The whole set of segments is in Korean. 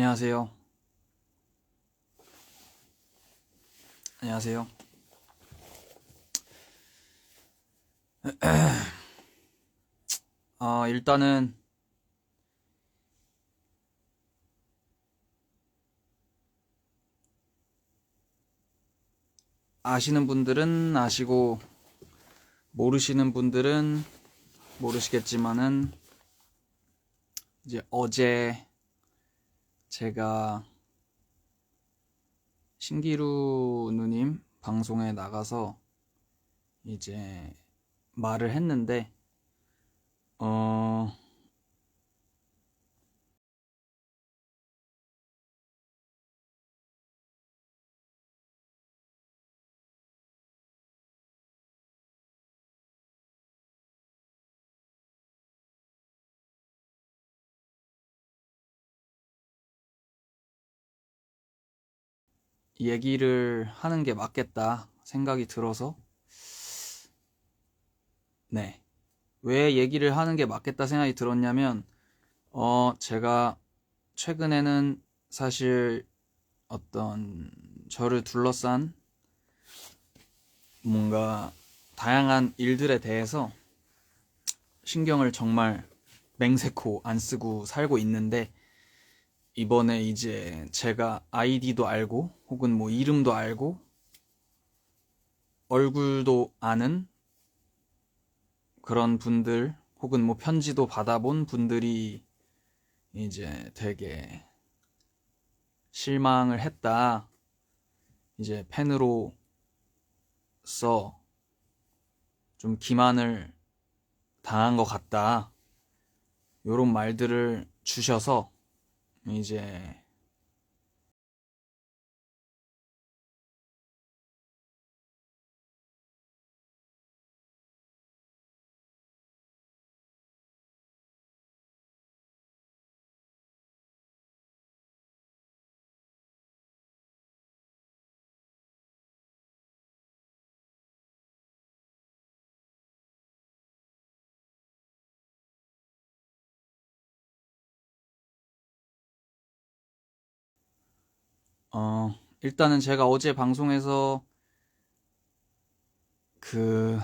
안녕하세요. 안녕하세요. 아, 일단은 아시는 분들은 아시고 모르시는 분들은 모르시겠지만은 이제 어제 제가 신기루 누님 방송에 나가서 이제 말을 했는데 어 얘기를 하는 게 맞겠다 생각이 들어서 네. 왜 얘기를 하는 게 맞겠다 생각이 들었냐면 어 제가 최근에는 사실 어떤 저를 둘러싼 뭔가 다양한 일들에 대해서 신경을 정말 맹세코 안 쓰고 살고 있는데 이번에 이제 제가 아이디도 알고 혹은 뭐 이름도 알고 얼굴도 아는 그런 분들 혹은 뭐 편지도 받아본 분들이 이제 되게 실망을 했다. 이제 팬으로서 좀 기만을 당한 것 같다. 요런 말들을 주셔서 이제 어 일단은 제가 어제 방송에서 그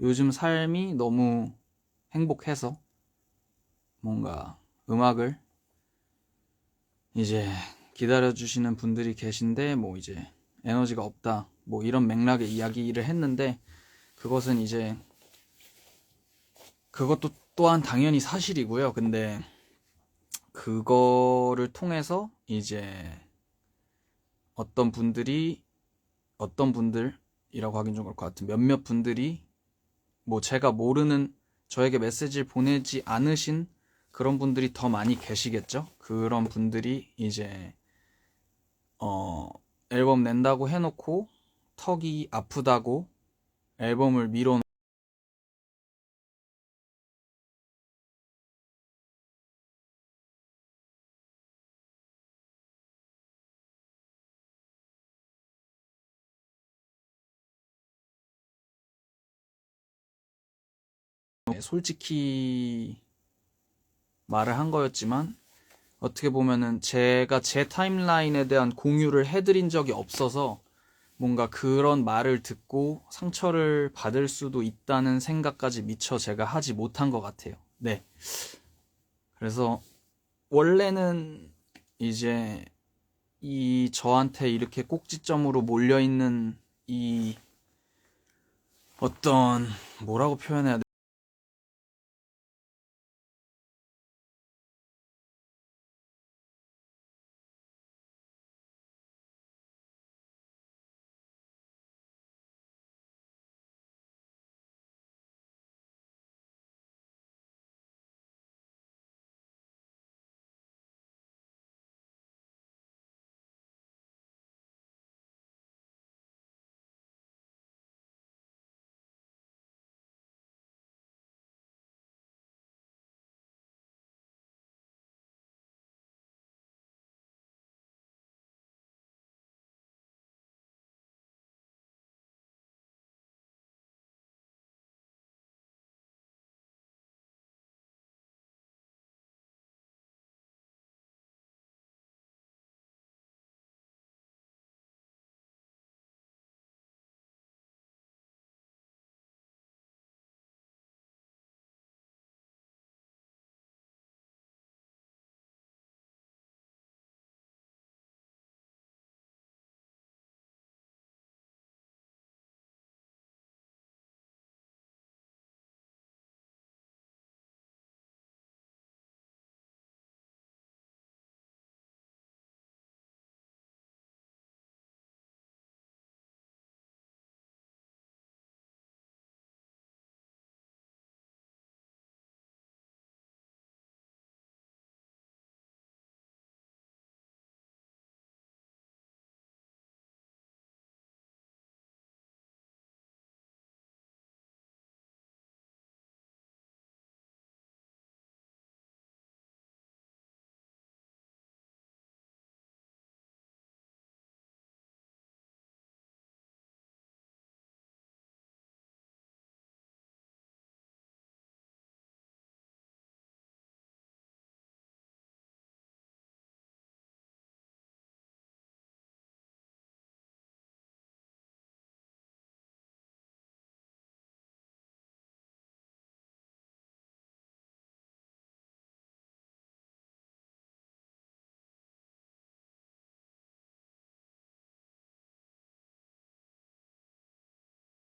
요즘 삶이 너무 행복해서 뭔가 음악을 이제 기다려주시는 분들이 계신데 뭐 이제 에너지가 없다 뭐 이런 맥락의 이야기를 했는데 그것은 이제 그것도 또한 당연히 사실이고요. 근데 그거를 통해서 이제 어떤 분들이 어떤 분들이라고 하긴 좀 그럴 것 같은 몇몇 분들이 뭐 제가 모르는 저에게 메시지를 보내지 않으신 그런 분들이 더 많이 계시겠죠? 그런 분들이 이제 어 앨범 낸다고 해놓고 턱이 아프다고 앨범을 미뤄 솔직히 말을 한 거였지만 어떻게 보면은 제가 제 타임라인에 대한 공유를 해드린 적이 없어서 뭔가 그런 말을 듣고 상처를 받을 수도 있다는 생각까지 미처 제가 하지 못한 것 같아요. 네. 그래서 원래는 이제 이 저한테 이렇게 꼭지점으로 몰려있는 이 어떤 뭐라고 표현해야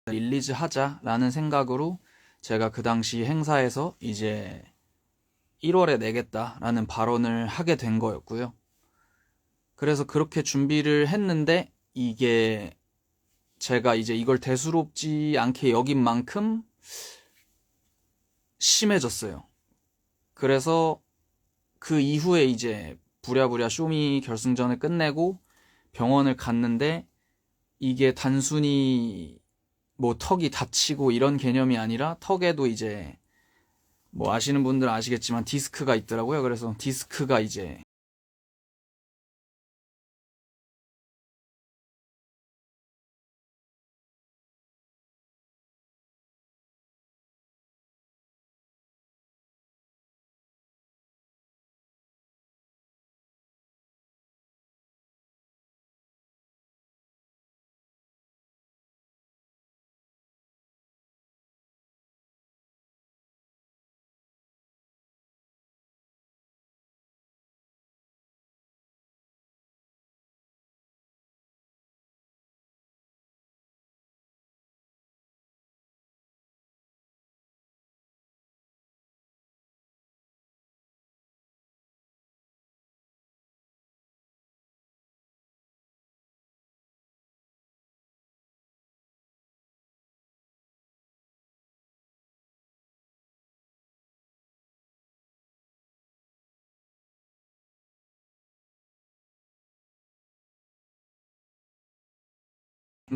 릴리즈 하자라는 생각으로 제가 그 당시 행사에서 이제 1월에 내겠다라는 발언을 하게 된 거였고요. 그래서 그렇게 준비를 했는데 이게 제가 이제 이걸 대수롭지 않게 여긴 만큼 심해졌어요. 그래서 그 이후에 이제 부랴부랴 쇼미 결승전을 끝내고 병원을 갔는데 이게 단순히 뭐 턱이 다치고 이런 개념이 아니라 턱에도 이제 뭐 아시는 분들은 아시겠지만 디스크가 있더라고요. 그래서 디스크가 이제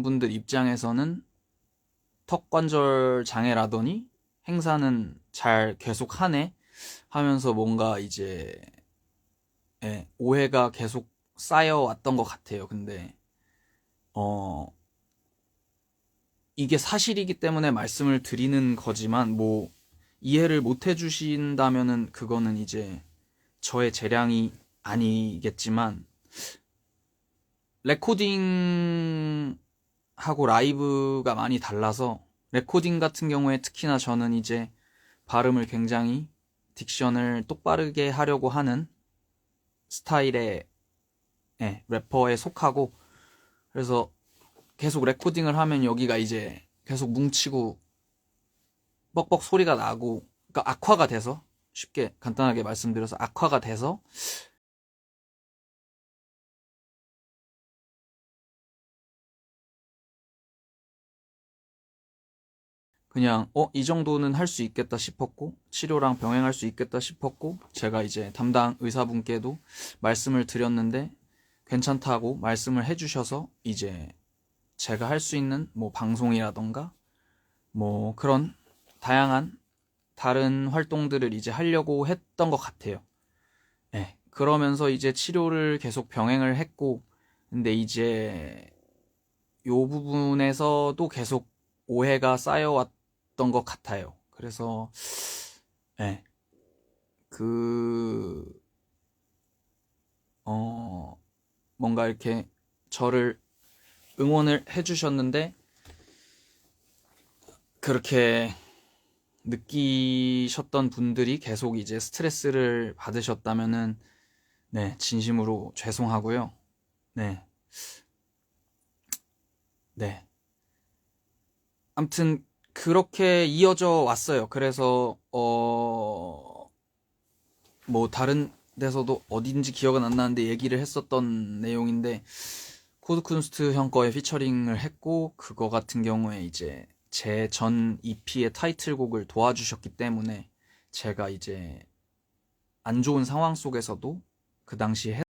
분들 입장에서는 턱 관절 장애라더니 행사는 잘 계속 하네 하면서 뭔가 이제 예, 오해가 계속 쌓여왔던 것 같아요. 근데 어 이게 사실이기 때문에 말씀을 드리는 거지만 뭐 이해를 못 해주신다면은 그거는 이제 저의 재량이 아니겠지만 레코딩 하고 라이브가 많이 달라서 레코딩 같은 경우에 특히나 저는 이제 발음을 굉장히 딕션을 똑바르게 하려고 하는 스타일의 네, 래퍼에 속하고 그래서 계속 레코딩을 하면 여기가 이제 계속 뭉치고 뻑뻑 소리가 나고 그러니까 악화가 돼서 쉽게 간단하게 말씀드려서 악화가 돼서 그냥 어 이 정도는 할 수 있겠다 싶었고 치료랑 병행할 수 있겠다 싶었고 제가 이제 담당 의사분께도 말씀을 드렸는데 괜찮다고 말씀을 해주셔서 이제 제가 할 수 있는 뭐 방송이라던가 뭐 그런 다양한 다른 활동들을 이제 하려고 했던 것 같아요. 네, 그러면서 이제 치료를 계속 병행을 했고 근데 이제 요 부분에서도 계속 오해가 쌓여왔 있었던 것 같아요. 그래서 네. 그 어, 뭔가 이렇게 저를 응원을 해주셨는데 그렇게 느끼셨던 분들이 계속 이제 스트레스를 받으셨다면은 네 진심으로 죄송하고요. 네. 네. 아무튼 그렇게 이어져 왔어요. 그래서 어, 뭐 다른 데서도 어딘지 기억은 안 나는데 얘기를 했었던 내용인데 코드쿤스트 형 거에 피처링을 했고 그거 같은 경우에 이제 제 전 EP의 타이틀곡을 도와주셨기 때문에 제가 이제 안 좋은 상황 속에서도 그 당시 에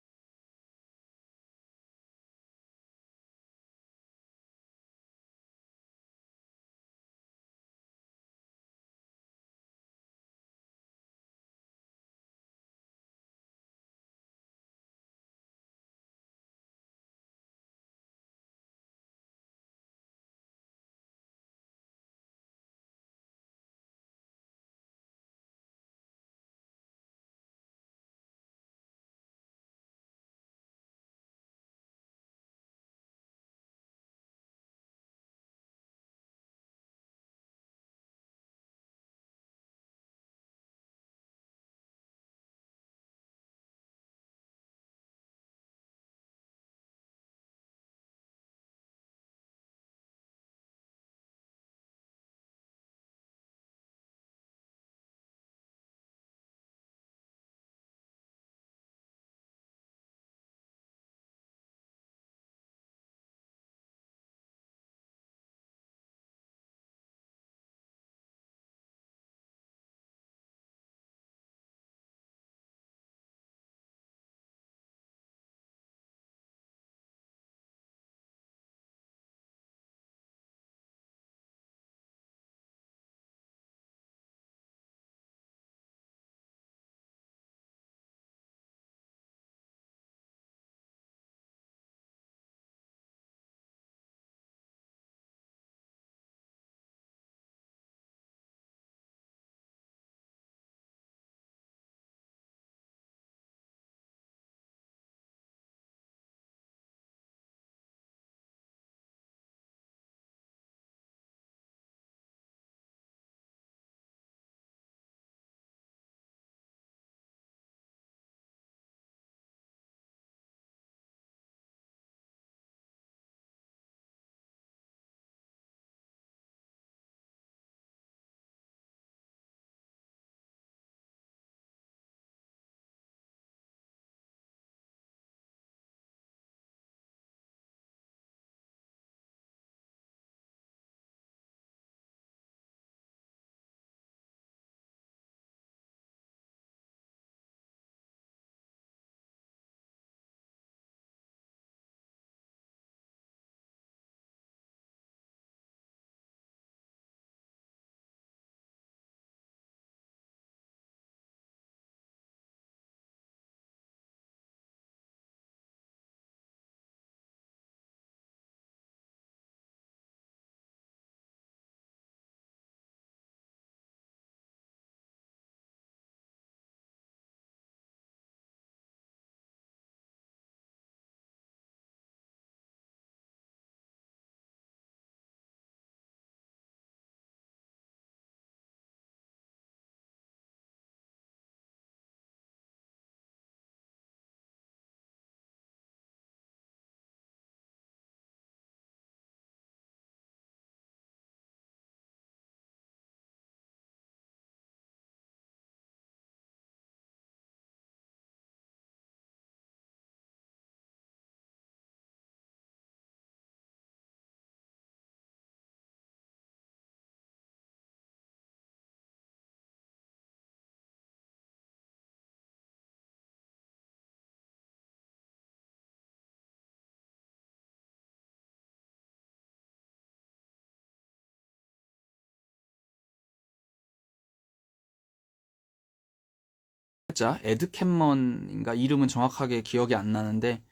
개발자 에드 캔먼인가? 이름은 정확하게 기억이 안 나는데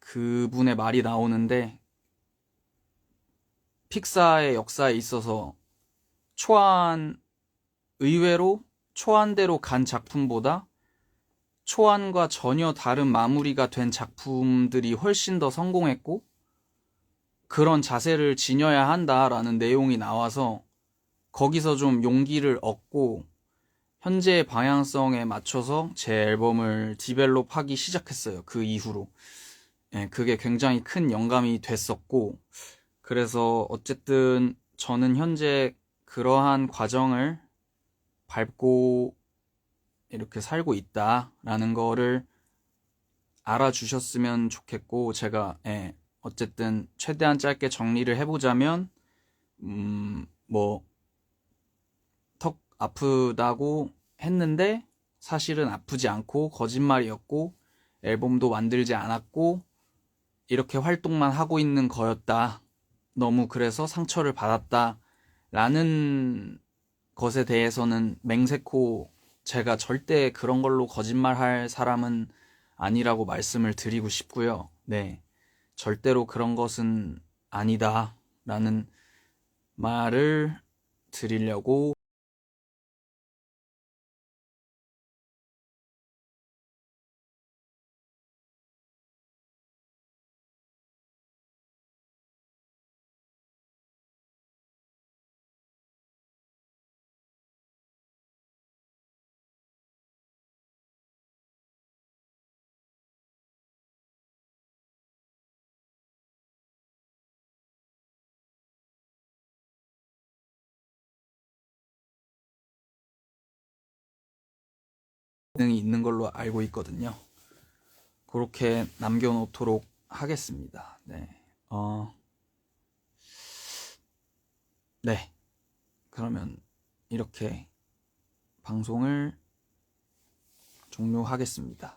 그분의 말이 나오는데 픽사의 역사에 있어서 초안 의외로 초안대로 간 작품보다 초안과 전혀 다른 마무리가 된 작품들이 훨씬 더 성공했고 그런 자세를 지녀야 한다라는 내용이 나와서 거기서 좀 용기를 얻고 현재의 방향성에 맞춰서 제 앨범을 디벨롭하기 시작했어요. 그 이후로. 예, 그게 굉장히 큰 영감이 됐었고, 그래서 어쨌든 저는 현재 그러한 과정을 밟고 이렇게 살고 있다라는 거를 알아주셨으면 좋겠고, 제가, 예, 어쨌든 최대한 짧게 정리를 해보자면, 음, 뭐, 턱 아프다고 했는데, 사실은 아프지 않고, 거짓말이었고, 앨범도 만들지 않았고, 이렇게 활동만 하고 있는 거였다. 너무 그래서 상처를 받았다. 라는 것에 대해서는 맹세코 제가 절대 그런 걸로 거짓말할 사람은 아니라고 말씀을 드리고 싶고요. 네. 절대로 그런 것은 아니다. 라는 말을 드리려고 등이 있는 걸로 알고 있거든요. 그렇게 남겨놓도록 하겠습니다. 네. 어, 네. 그러면 이렇게 방송을 종료하겠습니다.